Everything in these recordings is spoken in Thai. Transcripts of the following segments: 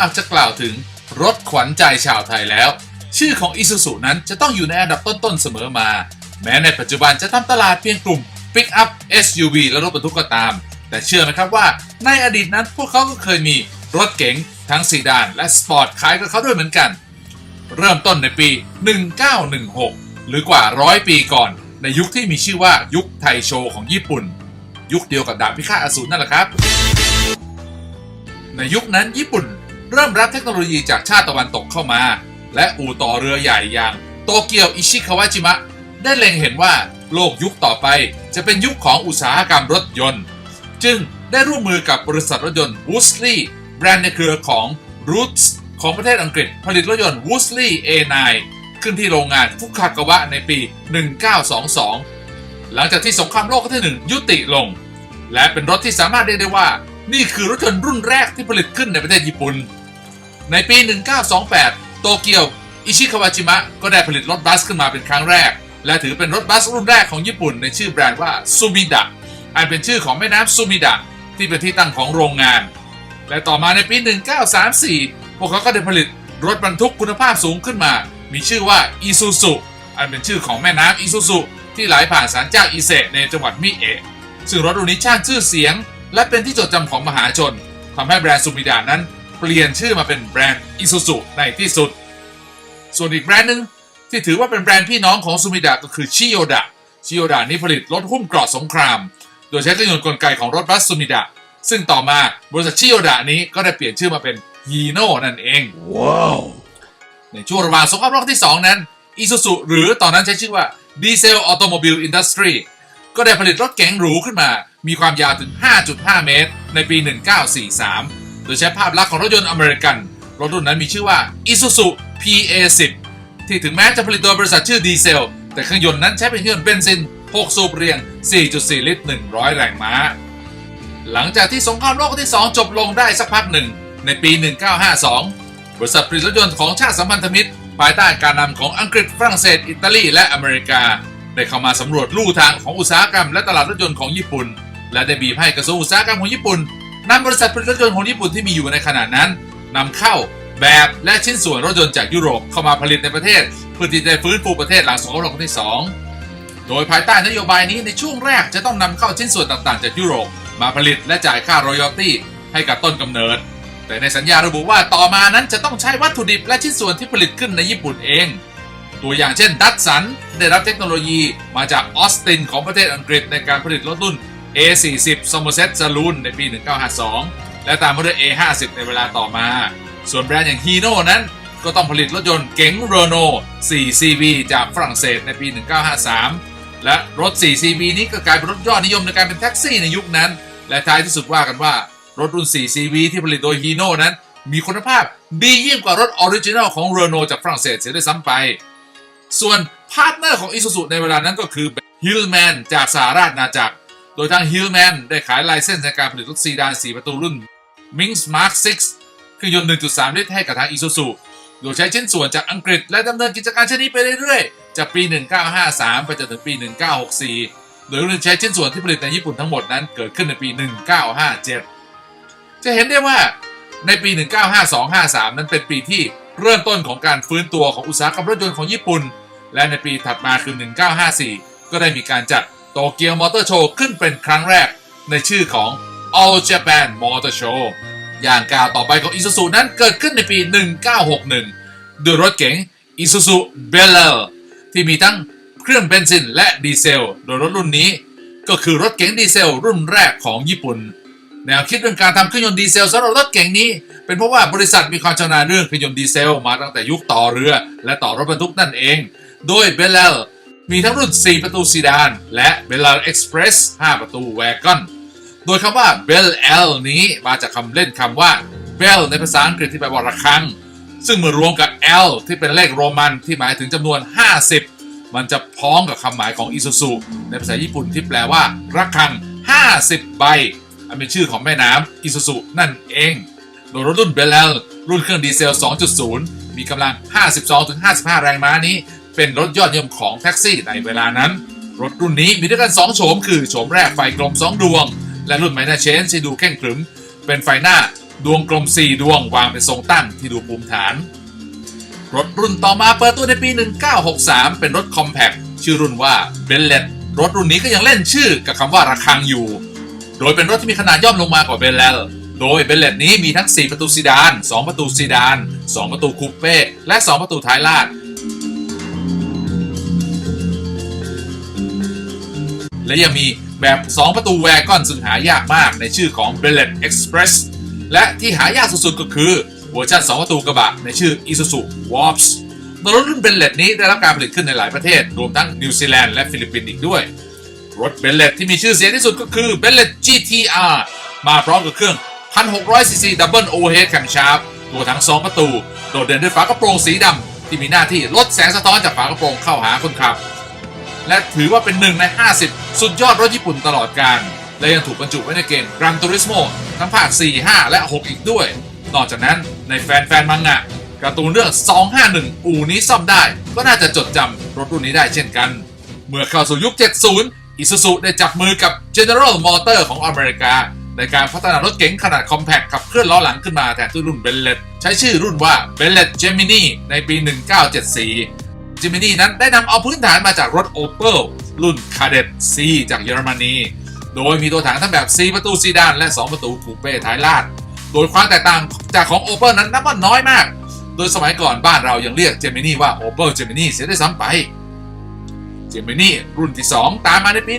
หากจะกล่าวถึงรถขวัญใจชาวไทยแล้ว ชื่อของ Isuzu นั้นจะต้องอยู่ในอันดับต้นๆเสมอมา แม้ในปัจจุบันจะทำตลาดเพียงกลุ่ม Pick Up SUV และรถบรรทุกก็ตาม แต่เชื่อไหมครับว่าในอดีตนั้นพวกเขาก็เคยมีรถเก๋งทั้งซีดานและสปอร์ตขายกับเขาด้วยเหมือนกัน เริ่มต้นในปี 1916 หรือกว่าร้อยปีก่อน ในยุคที่มีชื่อว่ายุคไทโชของญี่ปุ่น ยุคเดียวกับดาบพิฆาตอสูรนั่นแหละครับ ในยุคนั้นญี่ปุ่น เริ่มรับเทคโนโลยีจากชาติตะวันตกเข้ามา และอู่ต่อเรือใหญ่อย่างโตเกียวอิชิคาวาจิมะ ได้เล็งเห็นว่าโลกยุคต่อไปจะเป็นยุคของอุตสาหกรรมรถยนต์ จึงได้ร่วมมือกับบริษัทรถยนต์ Woosley แบรนด์ในเครือของ Roots ของประเทศอังกฤษผลิตรถยนต์ Woosley A9 ขึ้นที่โรงงานฟุคากาวะในปี 1922 หลังจากที่สงครามโลกครั้งที่หนึ่งยุติลง และเป็นรถที่สามารถเรียกได้ว่า นี่คือรถยนต์รุ่นแรกที่ผลิตขึ้นในประเทศญี่ปุ่น ในปี 1928 โตเกียว อิชิคาวาจิมะ ก็ได้ผลิตรถบัสขึ้นมาเป็นครั้งแรก และถือเป็นรถบัสรุ่นแรกของญี่ปุ่นในชื่อแบรนด์ว่าซูมิดะ อันเป็นชื่อของแม่น้ำซูมิดะที่เป็นที่ตั้งของโรงงาน และต่อมาในปี 1934 พวกเขาก็ได้ผลิตรถบรรทุกคุณภาพสูงขึ้นมา มีชื่อว่าอีซูซุ อันเป็นชื่อของแม่น้ำอีซูซุที่ไหลผ่านสารเจ้าอิเซะในจังหวัดมิเอะ ซึ่งรถรุ่นนี้ช่างชื่อเสียง และเป็นที่จดจำของมหาชนทำให้แบรนด์ซูมิดะนั้น เปลี่ยนชื่อมาเป็นแบรนด์อิซูซุในที่สุด ส่วนอีกแบรนด์หนึ่งที่ถือว่าเป็นแบรนด์พี่น้องของซูมิดะก็คือชิโยดะชิโยดะนี้ผลิตรถหุ้มเกราะสงคราม โดยใช้เครื่องยนต์กลไกของรถบัสซูมิดะซึ่งต่อมาบริษัทชิโยดะนี้ก็ได้เปลี่ยนชื่อมาเป็นฮีโน่นั่นเองว้าวในช่วงระหว่างสงครามโลกที่ 2 นั้นอิซูซุหรือตอนนั้นใช้ชื่อว่าดีเซลออโตโมบิลอินดัสทรีก็ได้ผลิตรถเก๋งหรูขึ้นมา มีความยาวถึง 5.5 เมตร ในปี 1943 โดยใช้ภาพลักษณ์ของรถยนต์อเมริกัน รถรุ่นนั้นมีชื่อว่า Isuzu PA10 ที่ถึงแม้จะผลิตโดยบริษัทชื่อดีเซล แต่เครื่องยนต์นั้นใช้เป็นเครื่องเบนซิน 6 สูบเรียง 4.4 ลิตร 100 แรงม้า หลังจากที่สงครามโลกที่ 2 จบลงได้สักพักหนึ่ง ในปี 1952 บริษัทผลิตรถยนต์ของชาติสัมพันธมิตร ภายใต้การนำของอังกฤษฝรั่งเศส อิตาลี และอเมริกา ได้เข้ามาสำรวจลู่ทางของอุตสาหกรรมและตลาดรถยนต์ของญี่ปุ่น และได้บีบให้กระทรวงอุตสาหกรรมของญี่ปุ่นนำบริษัทผลิตรถยนต์ของญี่ปุ่นที่มีอยู่ในขณะนั้นนำเข้าแบบและชิ้นส่วนรถยนต์จากยุโรปเข้ามาผลิตในประเทศเพื่อที่จะฟื้นฟูประเทศหลังสงครามโลกครั้งที่สองโดยภายใต้นโยบายนี้ในช่วงแรกจะต้องนำเข้าชิ้นส่วนต่างๆ จากยุโรป มาผลิตและจ่ายค่ารอยัลตี้ให้กับต้นกำเนิด แต่ในสัญญาระบุว่าต่อมานั้นจะต้องใช้วัตถุดิบและชิ้นส่วนที่ผลิตขึ้นในญี่ปุ่นเอง ตัวอย่างเช่นดัตสันได้รับเทคโนโลยีมาจากออสตินของประเทศอังกฤษในการผลิตรถรุ่น A40 Somerset Saloon ในปี 1952 และตามมาด้วย A50 ในเวลาต่อมา ส่วนแบรนด์อย่างฮีโน่นั้นก็ต้องผลิตรถยนต์เก๋งเรโน่ 4CV จากฝรั่งเศสในปี 1953 และรถ 4CV นี้ก็กลายเป็นรถยอดนิยมในการเป็นแท็กซี่ในยุคนั้น และท้ายที่สุดว่ากันว่ารถรุ่น 4CV ที่ผลิตโดยฮีโน่นั้น มีคุณภาพดียิ่งกว่ารถออริจินัลของเรโน่จากฝรั่งเศสเสียด้วยซ้ำไป ส่วนพาร์ทเนอร์ของ Isuzu ในเวลานั้นก็คือ Hillman จากสหราชอาณาจักร โดยทาง Hillman ได้ขายลเซนส์ในการผลิตรถซีดาน 4 ประตูรุ่น Minx Mark 6เครื่องยนต์ 1.3 ลิตรให้กับทาง Isuzu โดยใช้ชิ้นส่วนจากอังกฤษและดำเนินกิจการชนิดไปเรื่อยๆ จากปี 1953 ไปจนถึงปี 1964 โดยใช้ชิ้นส่วนที่ผลิตในญี่ปุ่นทั้งหมดนั้นเกิดขึ้นในปี 1957 จะเห็นได้ว่าในปี 1952-53 นั้นเป็นปีที่เริ่มต้นของการฟื้นตัวของอุตสาหกรรมรถยนต์ของญี่ปุ่น และในปีถัดมาคือ 1954 ก็ได้มีการจัด โตเกียวมอเตอร์โชว์ขึ้นเป็นครั้งแรกในชื่อของ All Japan Motor Show อย่างกาวต่อไปของ Isuzu นั้นเกิดขึ้นในปี 1961 โดยรถเก๋ง Isuzu Bel ที่มีทั้งเครื่องเบนซินและดีเซล โดยรถรุ่นนี้ก็คือรถเก๋งดีเซลรุ่นแรกของญี่ปุ่น แนวคิดเรื่องการทำเครื่องยนต์ดีเซลสำหรับรถเก๋งนี้ เป็นเพราะว่าบริษัทมีความชำนาญเรื่องเครื่องยนต์ดีเซลมาตั้งแต่ยุคต่อเรือ และต่อรถบรรทุกนั่นเอง โดยเบลเล มีทั้งรุ่น 4 ประตูซีดาน และเบลเลเอ็กซ์เพรส 5 ประตูแวกอน โดยคำว่า Bell L นี้มาจากคำเล่นคำว่า Bell ในภาษาอังกฤษที่แปลว่าระฆัง ซึ่งเมื่อรวมกับ L ที่เป็นเลขโรมันที่หมายถึงจำนวน 50 มันจะพ้องกับคำหมายของ Isuzu ในภาษาญี่ปุ่นที่แปลว่าระฆัง 50 ใบ อันเป็นชื่อของแม่น้ำ Isuzu นั่นเอง โดยรถรุ่น Bell L รุ่นเครื่องดีเซล 2.0 มีกำลัง 52-55 แรงม้านี้ เป็นรถยอดนิยมของแท็กซี่ในเวลานั้น รถรุ่นนี้มีด้วยกัน 2 โฉม คือ โฉมแรกไฟกลม 2 ดวง และรุ่นไมน่าเชนที่ดูแข่งขรึม เป็นไฟหน้าดวงกลม 4 ดวง วางเป็นทรงตั้งที่ดูภูมิฐาน รถรุ่นต่อมาเปิดตัวในปี 1963 เป็นรถคอมแพคชื่อรุ่นว่าเบลเลตรถรุ่นนี้ก็ยังเล่นชื่อกับคำว่าระฆังอยู่ โดยเป็นรถที่มีขนาดย่อมลงมากว่าเบลเลลโดยเบลเลตนี้มีทั้ง 4 ประตูซีดาน 2 ประตูซีดาน 2 ประตูคูเป้และ 2 ประตูท้ายลาด และยังมีแบบ 2 ประตูแวร์กอนซึ่งหายากมากในชื่อของ b e l l e t Express และที่หายากสุดๆก็คือเวอร์ชัน2 ประตูกระบะในชื่อ Isuzu Warps รถรุ่นเบลเลตนี้ได้รับการผลิตขึ้นในหลายประเทศ รวมทั้งนิวซีแลนด์และฟิลิปปินส์อีกด้วย รถเบลเลตที่มีชื่อเสียงที่สุดก็คือ b e l l e t GTR มาพร้อมกับเครื่อง 1,600cc Double Overhead Camshaft ตัวถัง2 ประตู โดดเด่นด้วยฝากระโปรงสีดำที่มีหน้าที่ลดแสงสะท้อนจากฝากระโปรงเข้าหาคนขับ และถือว่าเป็นหนึ่งใน 50 สุดยอดรถญี่ปุ่นตลอดการ และยังถูกบรรจุไว้ในเกม Gran Turismo ทั้งภาค 4 5 และ 6 อีกด้วย นอกจากนั้นในแฟนแฟนๆมังงะการ์ตูนเรื่อง 251 อูนี้ซ่อมได้ ก็น่าจะจดจำรถรุ่นนี้ได้เช่นกัน เมื่อเข้าสู่ยุค 70 อิซูซุได้จับมือกับ General Motor ของอเมริกา ในการพัฒนารถเก๋งขนาดคอมแพคขับเคลื่อนล้อหลังขึ้นมาแทนที่รุ่นเบลเลตใช้ชื่อรุ่นว่า b e l l e t Gemini ในปี 1974 จิมินี่นั้นได้นำเอาพื้นฐานมาจากรถ Opel รุ่น Kadett C จากเยอรมนี โดยมีตัวถังทั้งแบบ 4 ประตูซีดานและ 2 ประตูคูเป้ท้ายลาด โดยความแตกต่างจากของ Opel นั้นนับว่าน้อยมาก โดยสมัยก่อนบ้านเรายังเรียก Gemini ว่า Opel Gemini เสียได้ซ้ำไป Gemini รุ่นที่ 2 ตามมาในปี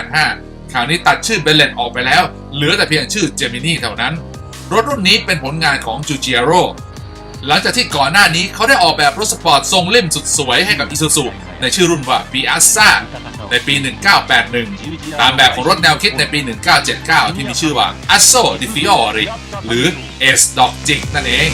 1985 คราวนี้ตัดชื่อเบลเลนออกไปแล้ว เหลือแต่เพียงชื่อ Gemini เท่านั้น รถรุ่นนี้เป็นผลงานของ Giugiaro หลังจากที่ก่อนหน้านี้เขาได้ออกแบบรถสปอร์ตทรงเล่มสุดสวยให้กับ Isuzu ในชื่อรุ่นว่า Piazza ในปี 1981 ตามแบบของรถแนวคิดในปี 1979 ที่มีชื่อว่า Asso di Fiori หรือ S Dog Jig นั่นเอง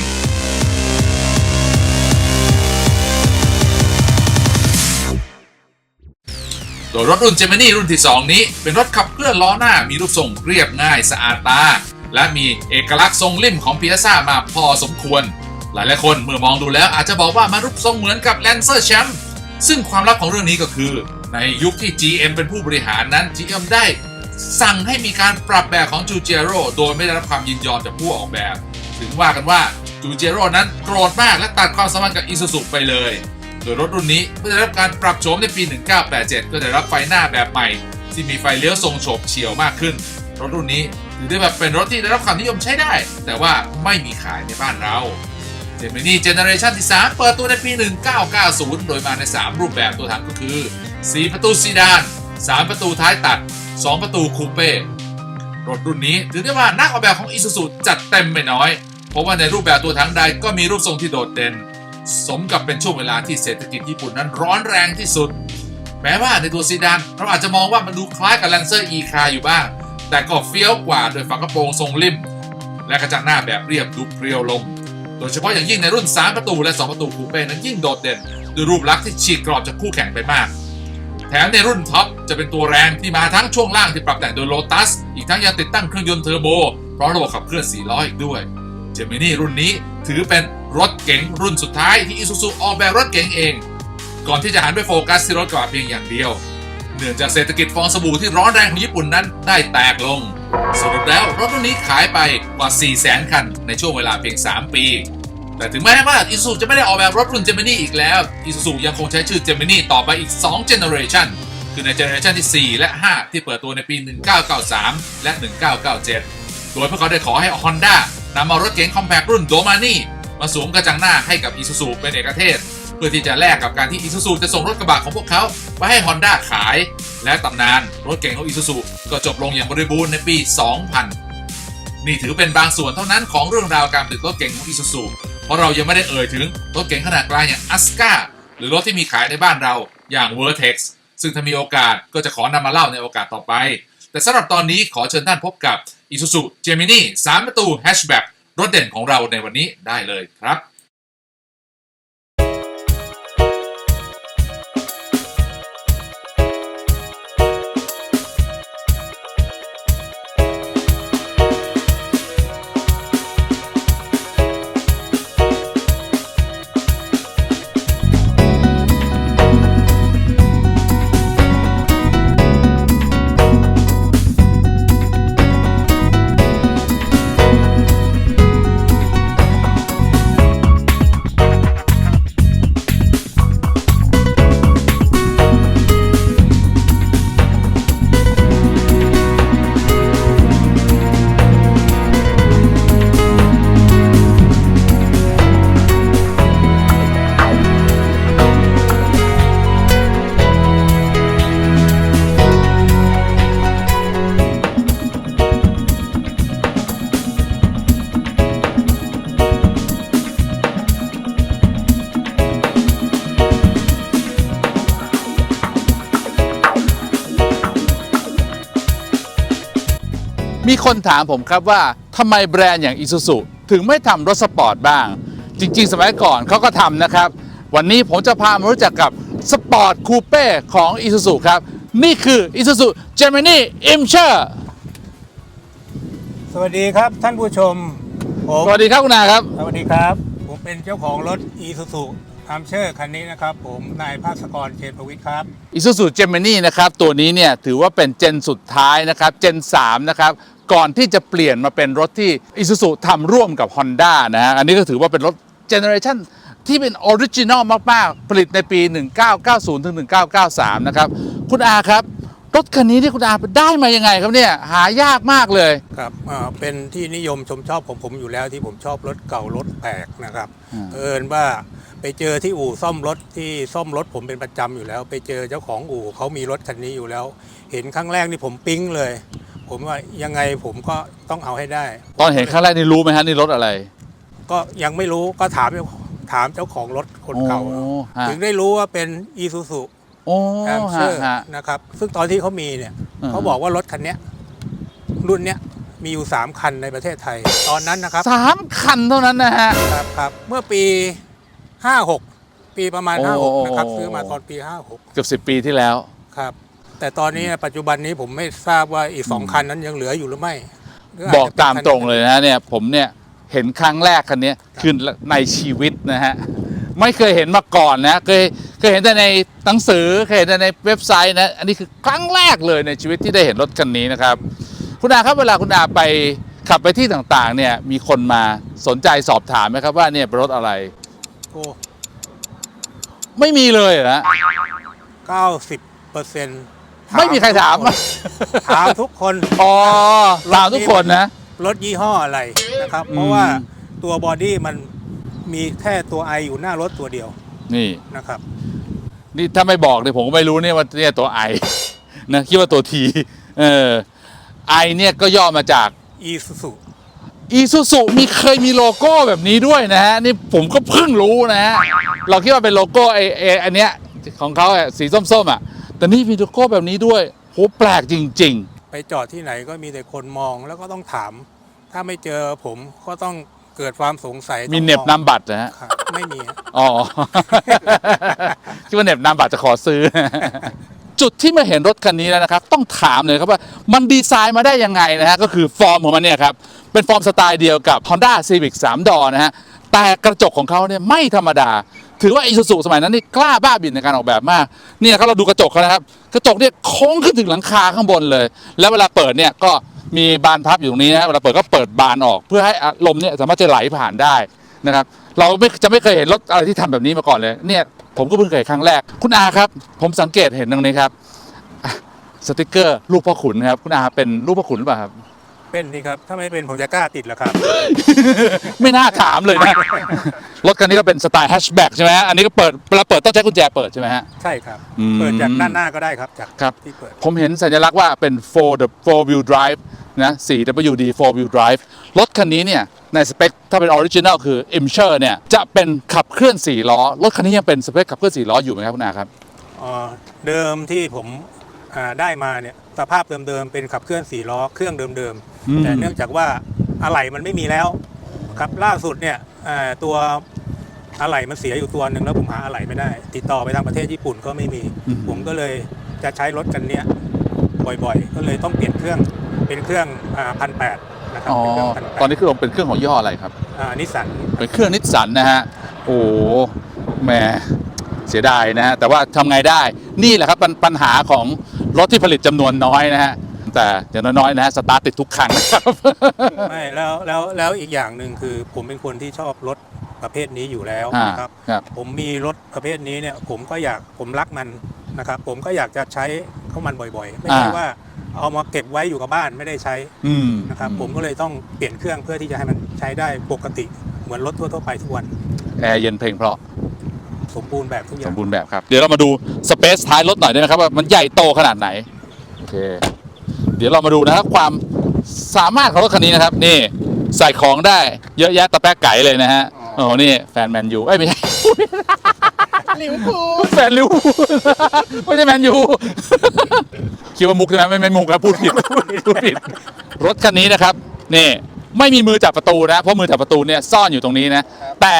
โดยรถรุ่น Gemini รุ่นที่ 2 นี้ เป็นรถขับเคลื่อนล้อหน้ามีรูปทรงเรียบง่ายสะอาดตา และมีเอกลักษณ์ทรงลิ่มของ Piazza มาพอสมควร หลายๆคนเมื่อมองดูแล้วอาจจะบอกว่ามันรูปทรงเหมือนกับ Lancer Champ ซึ่งความลับของเรื่องนี้ก็คือ ในยุคที่ GM เป็นผู้บริหารนั้น GM ได้สั่งให้มีการปรับแบบของจูเจโร่โดยไม่ได้รับความยินยอมจากผู้ออกแบบ ถึงว่ากันว่าจูเจโร่นั้นโกรธมากและตัดความสัมพันธ์กับอิซูซุไปเลย โดยรถรุ่นนี้เมื่อได้รับการปรับโฉมในปี 1987 ก็ได้รับไฟหน้าแบบใหม่ ที่มีไฟเลี้ยวทรงโฉบเฉี่ยวมากขึ้น รถรุ่นนี้ถือได้แบบเป็นรถที่ได้รับความนิยมใช้ได้ แต่ว่าไม่มีขายในบ้านเรา เจมินี่เจเนอเรชันที่ 3 เปิดตัวในปี 1990 โดยมาใน 3 รูปแบบตัวถังก็คือ 4 ประตูซีดาน 3 ประตูท้ายตัด 2 ประตูคูเป้รถรุ่นนี้ถือได้ว่านักออกแบบของอิซูซุจัดเต็มไม่น้อย เพราะว่าในรูปแบบตัวถังใดก็มีรูปทรงที่โดดเด่น สมกับเป็นช่วงเวลาที่เศรษฐกิจญี่ปุ่นนั้นร้อนแรงที่สุด แม้ว่าในตัวซีดานเราอาจจะมองว่ามันดูคล้ายกับ Lancer e c a อยู่บ้าง แต่ก็เฟี้ยวกว่าโดยฝากระโปรงทรงริมและกระจังหน้าแบบเรียบดูเปรียวลง โดยเฉพาะอย่างยิ่งในรุ่น 3 ประตูและ 2 ประตูคูเป้นั้นยิ่งโดดเด่นด้วยรูปลักษณ์ที่ฉีกกรอบจากคู่แข่งไปมาก แถมในรุ่นท็อปจะเป็นตัวแรงที่มาทั้งช่วงล่างที่ปรับแต่งโดย Lotus อีกทั้งยังติดตั้งเครื่องยนต์เทอร์โบพร้อมระบบขับเคลื่อน4ล้ออีกด้วยเจมินี่รุ่นนี้ถือเป็นรถเก๋งรุ่นสุดท้ายที่ Isuzu ออกแบบรถเก๋งเอง ก่อนที่จะหันไปโฟกัสที่รถกระบะเพียงอย่างเดียว เนื่องจากเศรษฐกิจฟองสบู่ที่ร้อนแรงของญี่ปุ่นนั้นได้แตกลง สรุปแล้วรถรุ่นนี้ขายไปกว่า 4 0 0 0 0 0 คัน ในช่วงเวลาเพียง 3 ปี แต่ถึงแม้ว่า Isuzu จะไม่ได้ออกแบบรถรุ่น Gemini อีกแล้ว Isuzu ยังคงใช้ชื่อ Gemini ต่อไปอีก2 generation คือใน generation ที่ 4 และ 5 ที่เปิดตัวในปี 1993 และ 1997 โดยพวกเขาได้ขอให้ Honda นำเอารถเก๋งคอมแพครุ่น Domani มาสวมกระจังหน้าให้กับ Isuzu เป็นเอกเทศ เพื่อที่จะแลกกับการที่ Isuzu จะส่งรถกระบะของพวกเขาไปให้ Honda ขาย และตำนานรถเก๋งของ Isuzu ก็จบลงอย่างบริบูรณ์ในปี 2000 นี่ถือเป็นบางส่วนเท่านั้นของเรื่องราวการผลิตรถเก๋งของ Isuzu เพราะเรายังไม่ได้เอ่ยถึงรถเก๋งขนาดกลางอย่าง Aska หรือรถที่มีขายในบ้านเราอย่าง Vertex ซึ่งถ้ามีโอกาสก็จะขอนำมาเล่าในโอกาสต่อไป แต่สำหรับตอนนี้ขอเชิญท่านพบกับ Isuzu Gemini 3 ประตู Hatchback รถเด่นของเราในวันนี้ได้เลยครับ「 มีคนถามผมครับว่าทำไมแบรนด์อย่าง Isuzu ถึงไม่ทำรถสปอร์ตบ้าง จริง ๆ สมัยก่อนเขาก็ทำนะครับ วันนี้ผมจะพามารู้จักกับสปอร์ตคูเป้ของ Isuzu ครับ นี่คือ Isuzu Gemini Imcher สวัสดีครับท่านผู้ชมผมสวัสดีครับคุณอาครับ สวัสดีครับ ผมเป็นเจ้าของรถ e s u z u อัมเชอร์คันนี้นะครับ ผมนายภาสกรเชนประวิทย์ครับ Isuzu Gemini นะครับ ตัวนี้เนี่ยถือว่าเป็นเจนสุดท้ายนะครับ เจน 3 นะครับ ก่อนที่จะเปลี่ยนมาเป็นรถที่ Isuzu ทำร่วมกับ Honda นะฮะอันนี้ก็ถือว่าเป็นรถเจเนอเรชันที่เป็นออริจินอลมาก ๆ ผลิตในปี 1990 ถึง 1993 นะครับ คุณอาครับ รถคันนี้ที่คุณอาได้มายังไงครับเนี่ย หายากมากเลยครับอ่าเป็นที่นิยมชมชอบของผมอยู่แล้วที่ผมชอบรถเก่ารถแปลกนะครับอืมเอิญว่าไปเจอที่อู่ซ่อมรถที่ซ่อมรถผมเป็นประจำอยู่แล้ว ไปเจอเจ้าของอู่เขามีรถคันนี้อยู่แล้ว เห็นครั้งแรกนี่ผมปิ๊งเลย ผมว่ายังไงผมก็ต้องเอาให้ได้ ตอนเห็นครั้งแรกนี่รู้ไหมฮะนี่รถอะไร ก็ยังไม่รู้ก็ถามถามเจ้าของรถคนเก่า โอ้ฮะ ถึงได้รู้ว่าเป็น e s u z u โอ้แอมเชฮะอร์ฮะ นะครับ ซึ่งตอนที่เขามีเนี่ยอ่า เขาบอกว่ารถคันเนี้ยรุ่นเนี้ยมีอยู่ 3 คันในประเทศไทย ตอนนั้นนะครับสามคันเท่านั้นนะฮะ ครับครับเมื่อปี 56 ปีประมาณ โอ้56 นะครับ ซื้อมาตอนปี เกือบสิบ10 ปีที่แล้ว 56 ครับ แต่ตอนนี้ปัจจุบันนี้ผมไม่ทราบว่าอีก2คันนั้นยังเหลืออยู่หรือไม่หรืออาจบอกจะเป็นตามคันตรงเลยนะฮะเนี่ยผมเนี่ยเห็นครั้งแรกคันนี้คือในชีวิตนะฮะไม่เคยเห็นมาก่อนนะเคยเคยเห็นแต่ในหนังสือเคยเห็นแต่ในเว็บไซต์นะอันนี้คือครั้งแรกเลยในชีวิตที่ได้เห็นรถคันนี้นะครับ คุณอาครับเวลาคุณอาไปขับไปที่ต่างๆ เนี่ยมีคนมาสนใจสอบถามไหมครับว่าเนี่ยเป็นรถอะไรโอ้ไม่มีเลยเหรอฮะ90เปอร์เซ็นต์ ไม่มีใครถาม ถามทุกคน อ๋อตามทุกคนนะ รถยี่ห้ออะไรนะครับอืมเพราะว่าตัวบอดี้มันมีแค่ตัวไออยู่หน้ารถตัวเดียว นี่นะครับ นี่ถ้าไม่บอกเนี่ยผมก็ไม่รู้เนี่ยว่าเนี่ยตัวไอนะคิดว่าตัวทีเออไอเนี่ยก็ย่อมาจากอีซูซูอีซูซูมีเคยมีโลโก้แบบนี้ด้วยนะฮะ นี่ผมก็เพิ่งรู้นะฮะ เราคิดว่าเป็นโลโก้ไอไออันเนี้ยของเขาอะสีส้มๆอะ แต่นี่มีโลโก้แบบนี้ด้วยโหแปลกจริง ไปจอดที่ไหนก็มีแต่คนมองแล้วก็ต้องถาม ถ้าไม่เจอผมก็ต้องเกิดความสงสัยๆ มีเหน็บต้องมองนำบัตรนะฮะ ครับไม่มีฮะอ๋อ คิดว่าเหน็บนำบัตรจะขอซื้อ จุดที่มาเห็นรถคันนี้แล้วนะครับ ต้องถามเลยครับว่ามันดีไซน์มาได้ยังไงนะฮะ ก็คือฟอร์มของมันเนี่ยครับ เป็นฟอร์มสไตล์เดียวกับ Honda Civic 3 ดอนะฮะ แต่กระจกของเขาเนี่ยไม่ธรรมดา ถือว่า Isuzu สมัยนั้นนี่กล้าบ้าบินในการออกแบบมากเนี่ยครับเราดูกระจกเขานะครับ กระจกเนี่ยโค้งขึ้นถึงหลังคาข้างบนเลย แล้วเวลาเปิดเนี่ยก็มีบานพับอยู่ตรงนี้นะเวลาเปิดก็เปิดบานออก เพื่อให้ลมเนี่ยสามารถจะไหลผ่านได้นะครับ เราไม่จะไม่เคยเห็นรถอะไรที่ทำแบบนี้มาก่อนเลย เนี่ยผมก็เพิ่งเคยครั้งแรก คุณอาครับ ผมสังเกตเห็นตรงนี้ครับสติกเกอร์ลูกพ่อขุนครับ คุณอาเป็นลูกพ่อขุนหรือเปล่าครับ เป็นนี่ครับ ถ้าไม่เป็นผมจะกล้าติดเหรอครับ ไม่น่าถามเลยนะ รถคันนี้ก็เป็นสไตล์แฮชแบ็กใช่ไหมฮะอันนี้ก็เปิดเวลาเปิดต้องใช้กุญแจเปิดใช่ไหมฮะ ใช่ครับ อืม เปิดจากด้านหน้าก็ได้ครับ จากครับ ที่เปิด ผมเห็นสัญลักษณ์ว่าเป็น4 the 4 wheel drive นะ 4WD 4 wheel drive รถคันนี้เนี่ย ในสเปค ถ้าเป็นออริจินัลคือ i m c h e r เนี่ย จะเป็นขับเคลื่อน 4 ล้อ รถคันนี้ยังเป็นสเปคขับเคลื่อน 4 ล้ออยู่ไหมครับคุณอาครับ เอ่อเดิมที่ผมอ่า ได้มาเนี่ยสภาพเดิมๆเป็นขับเคลื่อน4ล้อเครื่องเดิมอืมๆแต่เนื่องจากว่าอะไหล่มันไม่มีแล้วครับล่าสุดเนี่ยอ่าตัวอะไหล่มันเสียอยู่ตัวหนึ่งแล้วผมหาอะไหล่ไม่ได้ ติดต่อไปทางประเทศญี่ปุ่นก็ไม่มี ผมก็เลยจะใช้รถกันเนี้ยบ่อยๆ ก็เลยต้องเปลี่ยนเครื่องเป็นเครื่องพันแปดนะครับอ๋อเป็นเครื่องพันแปตอนดนี้คือเป็นเครื่องของยี่ห้ออะไรครับนิสสันเป็นเครื่องนิสสันนะฮะโอ้โหแหมเสียดายนะฮะแต่ว่าทำไงได้นี่แหละครับปัญปัญหาของ รถที่ผลิตจำนวนน้อยนะฮะแต่อย่างน้อยๆนะฮะสตาร์ทติดทุกครั้งนะครับ ไม่แล้วแล้วแล้วอีกอย่างหนึ่งคือผมเป็นคนที่ชอบรถประเภทนี้อยู่แล้วอ่านะครับ ครับผมมีรถประเภทนี้เนี่ย ผมก็อยากผมรักมันนะครับ ผมก็อยากจะใช้เข้ามันบ่อยๆ ไม่ใช่อ่า ว่าเอามาเก็บไว้อยู่กับบ้านไม่ได้ใช้อืมนะครับ ผมก็เลยต้องเปลี่ยนเครื่องเพื่อที่จะให้มันใช้ได้ปกติเหมือนรถทั่วๆไปทุกวัน แอร์เย็นเพลงเพราะส มบูรณ์แบบทุกอสย่างมบูรณ์แบบครับ เดี๋ยวเรามาดูสเปซท้ายรถหน่อยได้ไหมครับว่ามันใหญ่โตขนาดไหนโอเคเดี๋ยวเรามาดูนะครับความสามารถของรถคันนี้นะครับ นี่ใส่ของได้เยอะแยะตะแป๊กไก่เลยนะฮะโอ้โหนี่แฟนแมนยูเอ้ยไม่ใช่ลิวพูแฟนลิวพูไม่ใช่แมนยู คิดว่ามุกใช่ไหมไม่ไม่มุกครับพูดผิดพูดผิด รถคันนี้นะครับนี่ไม่มีมือจับประตูนะ เพราะมือจับประตูเนี่ยซ่อนอยู่ตรงนี้นะ แต่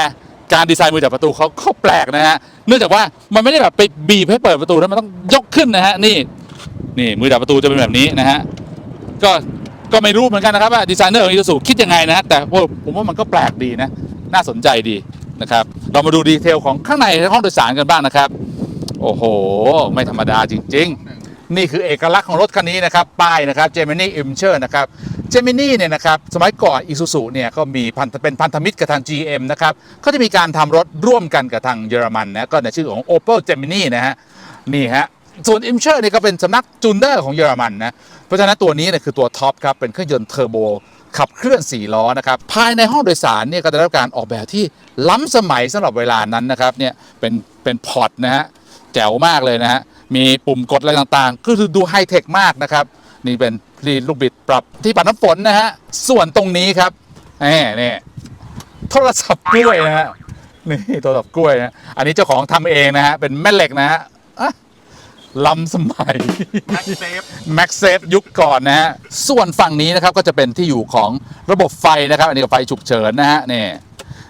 การดีไซน์มือจับประตูเขาเขาแปลกนะฮะเนื่องจากว่ามันไม่ได้แบบไปบีบให้เปิดประตูแล้วมันต้องยกขึ้นนะฮะนี่นี่มือจับประตูจะเป็นแบบนี้นะฮะก็ก็ไม่รู้เหมือนกันนะครับว่าดีไซเนอร์ของอีซูซูคิดยังไงนะฮะแต่ผมว่ามันก็แปลกดีนะ น่าสนใจดีนะครับ เรามาดูดีเทลของข้างในห้องโดยสารกันบ้างนะครับ โอ้โห ไม่ธรรมดาจริง ๆ นี่คือเอกลักษณ์ของรถคันนี้นะครับ ป้ายนะครับ Gemini Imcher นะครับ Gemini เนี่ยนะครับสมัยก่อน Isuzu เนี่ยก็มีพันเป็นพันธมิตรกับทาง GM นะครับเขาจะมีการทำรถร่วมกันกับทางเยอรมันนะก็ในชื่อของ Opel Gemini นะฮะนี่ฮะส่วน Imcher เนี่ยก็เป็นสำนักจูนเนอร์ของเยอรมันนะเพราะฉะนั้นตัวนี้เนี่ยคือตัวท็อปครับเป็นเครื่องยนต์เทอร์โบขับเคลื่อน 4 ล้อนะครับภายในห้องโดยสารเนี่ยก็ได้รับการออกแบบที่ล้ำสมัยสำหรับเวลานั้นนะครับเนี่ยเป็นเป็นพอร์ตนะฮะแจ๋วมากเลยนะฮะมีปุ่มกดอะไรต่างๆ ก็คือดูไฮเทคมากนะครับนี่เป็น รีลูกบิดปรับที่ปัดน้ำฝนนะฮะ ส่วนตรงนี้ครับแหมนี่โทรศัพท์กล้วยนะฮะนี่โทรศัพท์กล้วยนะอันนี้เจ้าของทำเองนะฮะ เป็นแม่เหล็กนะฮะอะล้ำสมัยแม็กเซฟแม็กเซฟยุคก่อนนะฮะ ส่วนฝั่งนี้นะครับก็จะเป็นที่อยู่ของระบบไฟนะครับ อันนี้ก็ไฟฉุกเฉินนะฮะนี่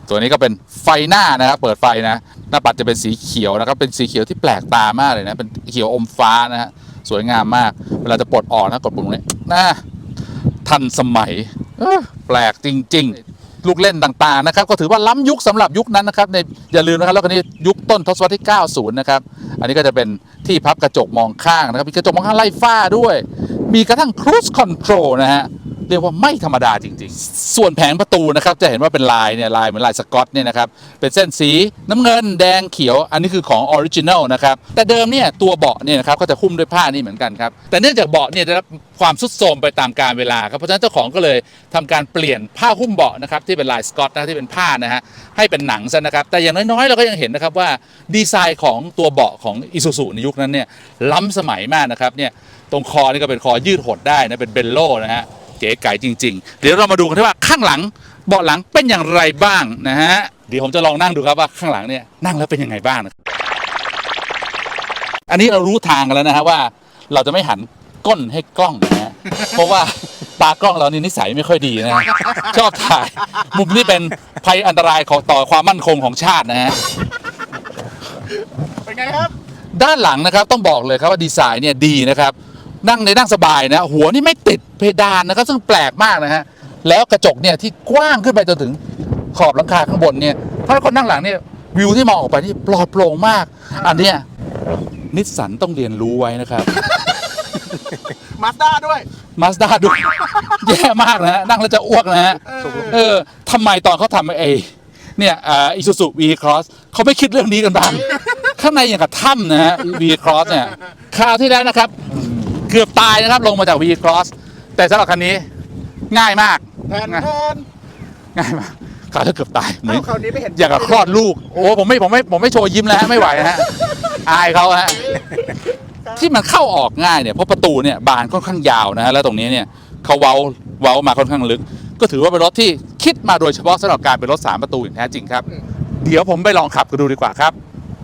ตัวนี้ก็เป็นไฟหน้านะครับเปิดไฟนะ หน้าปัดจะเป็นสีเขียวนะครับ เป็นสีเขียวที่แปลกตามากเลยนะ เป็นเขียวอมฟ้านะฮะ สวยงามมาก เวลาจะปลดออกนะกดปุ่มตรงนี้นะทันสมัยออแปลกจริง ๆ ลูกเล่นต่างๆนะครับ ก็ถือว่าล้ำยุคสำหรับยุคนั้นนะครับในอย่าลืมนะครับแล้วก็นี้ยุคต้นทศวรรษที่ 90 นะครับ อันนี้ก็จะเป็นที่พับกระจกมองข้างนะครับมีกระจกมองข้างไล่ฝ้าด้วย มีกระทั่ง cruise control นะฮะ เรียกว่าไม่ธรรมดาจริง ๆ ส่วนแผงประตูนะครับจะเห็นว่าเป็นลายเนี่ยลายเหมือนลายสกอตเนี่ยนะครับเป็นเส้นสีน้ำเงินแดงเขียว อันนี้คือของออริจินัลนะครับแต่เดิมเนี่ยตัวเบาะเนี่ยนะครับก็จะหุ้มด้วยผ้านี่เหมือนกันครับแต่เนื่องจากเบาะเนี่ยได้รับความทรุดโทรมไปตามกาลเวลาครับเพราะฉะนั้นเจ้าของก็เลยทำการเปลี่ยนผ้าหุ้มเบาะนะครับที่เป็นลายสกอตนะที่เป็นผ้านะฮะให้เป็นหนังซะนะครับแต่อย่างน้อยๆเราก็ยังเห็นนะครับว่าดีไซน์ของตัวเบาะของอิซูซุในยุคนั้นเนี่ยล้ำสมัยมากนะครับเนี่ยตรงคอนี่ก็เป็นคอยืดหดได้นะเป็นเบลโลนะฮะ เก๋ไก๋จริง ๆ เดี๋ยวเรามาดูกันที่ว่าข้างหลังเบาะหลังเป็นอย่างไรบ้างนะฮะเดี๋ยวผมจะลองนั่งดูครับว่าข้างหลังเนี่ยนั่งแล้วเป็นยังไงบ้างนะครับอันนี้เรารู้ทางกันแล้วนะฮะว่าเราจะไม่หันก้นให้กล้องนะฮะเพราะว่าตากล้องเรานี่นิสัยไม่ค่อยดีนะฮะชอบถ่าย มุมนี้เป็นภัยอันตรายของต่อความมั่นคงของชาตินะฮะเป็นไงครับ ด้านหลังนะครับต้องบอกเลยครับว่าดีไซน์เนี่ยดีนะครับ นั่งในนั่งสบายนะหัวนี่ไม่ติดเพดานนะครับซึ่งแปลกมากนะฮะแล้วกระจกเนี่ยที่กว้างขึ้นไปจนถึงขอบหลังคาข้างบนเนี่ยถ้าคนนั่งหลังเนี่ยวิวที่มองออกไปนี่ปลอดโปร่งมาก อันเนี้ยนิสสันต้องเรียนรู้ไว้นะครับ มาสด้าด้วยมาสด้าดูแย่มากนะฮะนั่งแล้วจะอ้วกนะฮะเออทำไมตอนเขาทำไอ้เนี่ยอิซูซูวีครอสเขาไม่คิดเรื่องนี้กันบ้าง ข้างในอย่างกับถ้ำนะฮะวีครอสเนี่ยคราวที่แล้วนะครับ เกือบตายนะครับลงมาจาก V Cross แต่สำหรับคันนี้ง่ายมาก แทนง่ายแทนง่ายมากคราวที่เกือบตายเหมือนเอ้าคราวนี้ไม่เห็นอย่างกับคลอดลูก โอ้ผมไม่ผมไม่ผมไม่โชว์ยิ้มแล้วฮะไม่ไหวฮะอายเขาฮะที่มันเข้าออกง่ายเนี่ยเพราะประตูเนี่ยบานค่อนข้างยาวนะฮะแล้วตรงนี้เนี่ยเขาเว้าเว้ามาค่อนข้างลึก ก็ถือว่าเป็นรถที่คิดมาโดยเฉพาะสำหรับการเป็นรถสามประตูอย่างแท้จริงครับ เดี๋ยวผมไปลองขับกันดูดีกว่าครับ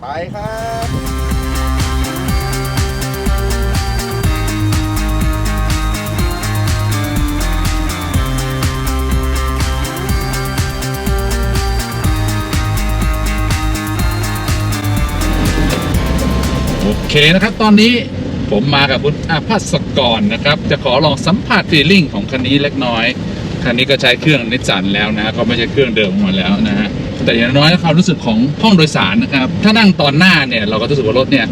ไปครับ โอเคนะครับ ตอนนี้ผมมากับคุณอาภัสกรนะครับ จะขอลองสัมผัสฟีลลิ่งของคันนี้เล็กน้อย คันนี้ก็ใช้เครื่องนิสสันแล้วนะก็ไม่ใช่เครื่องเดิมของมันแล้วนะฮะแต่อย่างน้อยความรู้สึกของห้องโดยสารนะครับ ถ้านั่งตอนหน้าเนี่ยเราก็รู้สึกว่ารถเนี่ย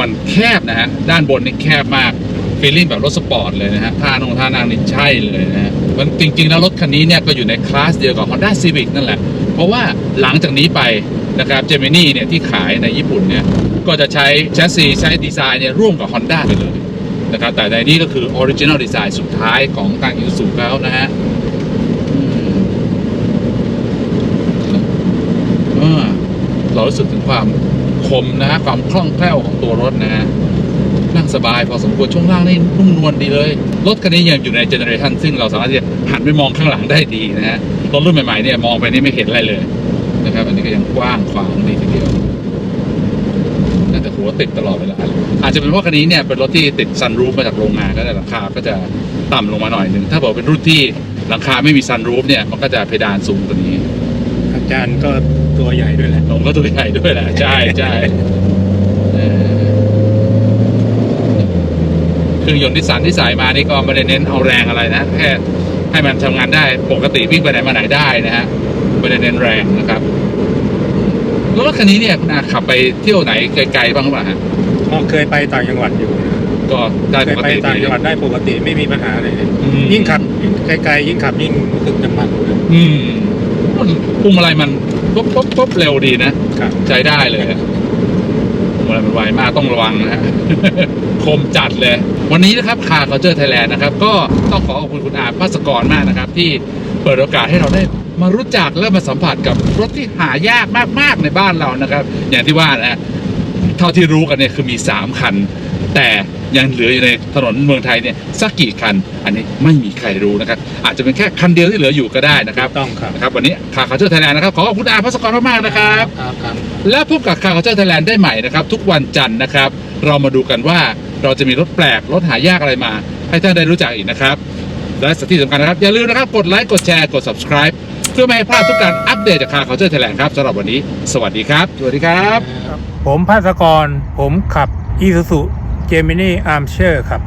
มันแคบนะฮะด้านบนนี่แคบมากฟีลลิ่งแบบรถสปอร์ตเลยนะฮะท่านั่งท่านั่งนี่ใช่เลยนะฮะมันจริงๆ แล้วรถคันนี้เนี่ยก็อยู่ในคลาสเดียวกับ Honda Civic นั่นแหละ เพราะว่าหลังจากนี้ไป นะครับ Gemini เนี่ยที่ขายในญี่ปุ่นเนี่ยก็จะใช้แชสซีใช้ดีไซน์เนี่ยร่วมกับ Honda ไปเลยนะครับแต่ในนี้ก็คือ Original Design สุดท้ายของทาง Isuzu แล้วนะฮะเรารู้สึกถึงความคมนะฮะความคล่องแคล่วของตัวรถนะฮะนั่งสบายพอสมควรช่วงล่างนี่นุ่มนวลดีเลย รถคันนี้ยังอยู่ในเจเนอเรชันซึ่งเราสามารถที่จะหันไปมองข้างหลังได้ดีนะฮะรถรุ่นใหม่ๆเนี่ยมองไปนี่ไม่เห็นอะไรเลย นะครับ อันนี้ก็ยังกว้างขวางดีทีเดียวแต่หัวรถติดตลอดเวลาอาจจะเป็นเพราะคันนี้เนี่ยเป็นรถที่ติดซันรูฟมาจากโรงงานก็ได้ราคาก็จะต่ำลงมาหน่อยหนึ่งถ้าบอกเป็นรุ่นที่หลังคาไม่มีซันรูฟเนี่ยมันก็จะเพดานสูงกว่านี้ อาจารย์ก็ตัวใหญ่ด้วยแหละผมก็ตัวใหญ่ด้วยแหละใช่ใช่เออเครื่องยนต์ที่สันที่ใส่มานี่ก็ไม่ได้เน้นเอาแรงอะไรนะแค่ให้มันทำงานได้ปกติวิ่งไปไหนมาไหนได้นะฮะ ไม่ได้เน้นแรงนะครับแล้วรถคันนี้เนี่ยคุณอาขับไปเที่ยวไหนไกลๆบ้างหรือเปล่าฮะพอเคยไปต่างจังหวัดอยู่ก็ได้เคปยกไปติต่างจังหวัดได้ปกติไม่มีปัญหาอะไรเลยอืมยิ่งขับไกลๆยิ่งขับยิ่งรู้สึกจะมันอืมพวงมาลัยมันปุ๊บปุ๊บปุ๊บเร็วดีนะ ครับ ใช้ได้เลยอะเวลามันไวมากต้องระวังนะฮะ คมจัดเลย วันนี้นะครับคาร์เคาเจอร์ไทยแลนด์นะครับ ก็ต้องขอขอบคุณคุณอาภาสกรมากนะครับ ที่เปิดโอกาสให้เราได้ มารู้จักและมาสัมผัสกับรถที่หายากมากๆในบ้านเรานะครับ อย่างที่ว่านะฮะเท่าที่รู้กันเนี่ยคือมี 3 คัน แต่ยังเหลืออยู่ในถนนเมืองไทยเนี่ยสักกี่คัน อันนี้ไม่มีใครรู้นะครับ อาจจะเป็นแค่คันเดียวที่เหลืออยู่ก็ได้นะครับต้องครับนะครับ วันนี้คาร์เคาเจอร์ไทยแลนด์นะครับ ขอขอบคุณอาภาสกรมากๆนะครับครับครับและพบกับคาร์ c เจอร์ไทยแลนด์ได้ใหม่นะครับ ทุกวันจันทร์นะครับ เรามาดูกันว่าเราจะมีรถแปลกรถหายากอะไรมา ให้ท่านได้รู้จักอีกนะครับ และที่สำคัญนะครับอย่าลืมนะครับกดไลค์กดแชร์กด subscribe เพื่อไม่ให้พลาดทุกการอัปเดตจากคาร์ c เจอร์ไทยแลนด์ครับสำหรับวันนี้ สวัสดีครับ สวัสดีครับ ผมภาสกร ผมขับ Isuzu Gemini Armchair ครับ